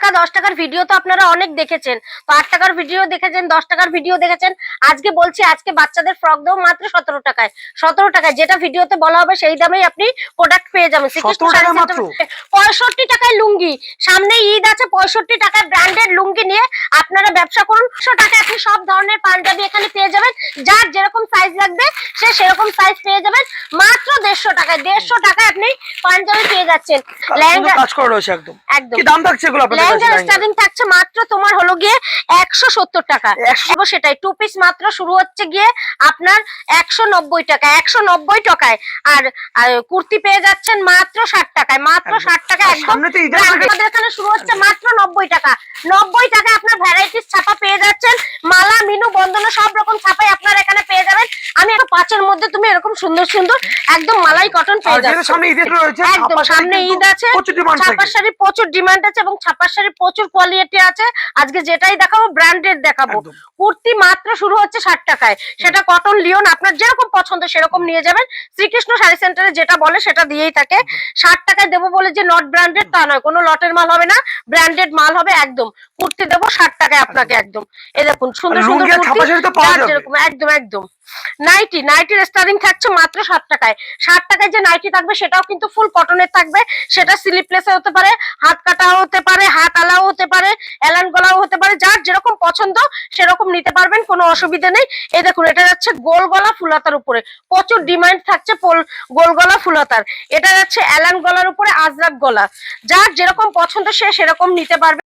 টাকা দশ টাকার ভিডিও তো আপনারা অনেক দেখেছেন। তো আট টাকার ভিডিও দেখেছেন দশ টাকার ভিডিও দেখেছেন। আজকে বলছি আজকে বাচ্চাদের ফ্রক দেবো মাত্র সতেরো টাকায়। সতেরো টাকায় যেটা ভিডিওতে বলা হবে সেই দামেই আপনি প্রোডাক্ট পেয়ে যাবেন। শ্রীকৃষ্ণ 17 টাকা শাড়ি মাত্র? সেন্টার- পঁয়ষট্টি টাকায় লুঙ্গি। সামনে ঈদ আছে পঁয়ষট্টি টাকায় ব্র্যান্ডেড লুঙ্গি নিয়ে আপনারা ব্যবসা করুন। একশো টাকায় আপনি সব ধরনের পাঞ্জাবি এখানে পেয়ে যাবেন। যার যেরকম সাইজ লাগবে সে সেরকম সাইজ পেয়ে যাবেন। মাত্র দেড়শো টাকায় দেড়শো টাকায় আপনি পাঞ্জাবি পেয়ে যাচ্ছেন। লেহেঙ্গা কাজ করা রয়েছে একদম। একদম। কি দাম থাকছে এগুলো আপনাদের লেহেঙ্গা? স্টার্টিং থাকছে মাত্র তোমার হলো গিয়ে একশো সত্তর টাকা। এবং সেটাই টু পিস মাত্র শুরু হচ্ছে গিয়ে আপনার একশো নব্বই টাকা একশো নব্বই টাকায়। আর কুর্তি পেয়ে যাচ্ছেন মাত্র ষাট টাকায় মাত্র একদম। ষাট টাকা আর একদম। আমাদের এখানে শুরু হচ্ছে মাত্র নব্বই টাকা। নব্বই টাকা আপনার ভ্যারাইটিস ছাপা পেয়ে যাচ্ছেন। মালা মিনু বন্দনা সব রকম ছাপাই আপনার আমি একটা পাঁচের মধ্যে তুমি এরকম সুন্দর সুন্দর একদম মালাই কটন পেয়ে যাচ্ছ। সামনে ঈদের রয়েছে একদম সামনে ঈদ আছে ছাপার থাকে। শাড়ি প্রচুর ডিমান্ড আছে এবং ছাপার শাড়ি প্রচুর কোয়ালিটি আছে। আজকে যেটাই দেখাবো ব্র্যান্ডেড দেখাবো। কুর্তি মাত্র শুরু হচ্ছে ষাট টাকায়। সেটা কটন লিওন আপনার যেরকম পছন্দ সেরকম নিয়ে যাবেন। শ্রীকৃষ্ণ শাড়ি সেন্টারে যেটা বলে সেটা দিয়েই থাকে। ষাট টাকায় দেবো বলে যে নট ব্র্যান্ডেড তা নয় কোনো লটের মাল হবে না ব্র্যান্ডেড মাল হবে একদম। কুর্তি দেবো ষাট টাকায় আপনাকে একদম। এ দেখুন সুন্দর সুন্দর লুঙ্গি আর ছাপা শাড়ি তো পাওয়া যার যাবে। যেরকম একদম একদম। নাইটি নাইটির স্টার্টিং থাকছে মাত্র ষাট টাকায়। ষাট টাকায় যে নাইটি থাকবে, সেটাও কিন্তু ফুল কটনের থাকবে। সেটা স্লিপলেসে হতে পারে, হাত কাটাও হতে পারে, হাত আলাও হতে পারে, এলান গলাও হতে পারে, যার যেরকম পছন্দ, সেরকম নিতে পারবেন, কোনো অসুবিধা নেই। এই দেখুন, এটা যাচ্ছে গোল গলা ফুলাতার উপরে। প্রচুর ডিমান্ড থাকছে গোল গলা ফুলাতার। এটা যাচ্ছে এলান গলার উপরে আজরাক গলা। যার যেরকম পছন্দ, সে সেরকম নিতে পারবে।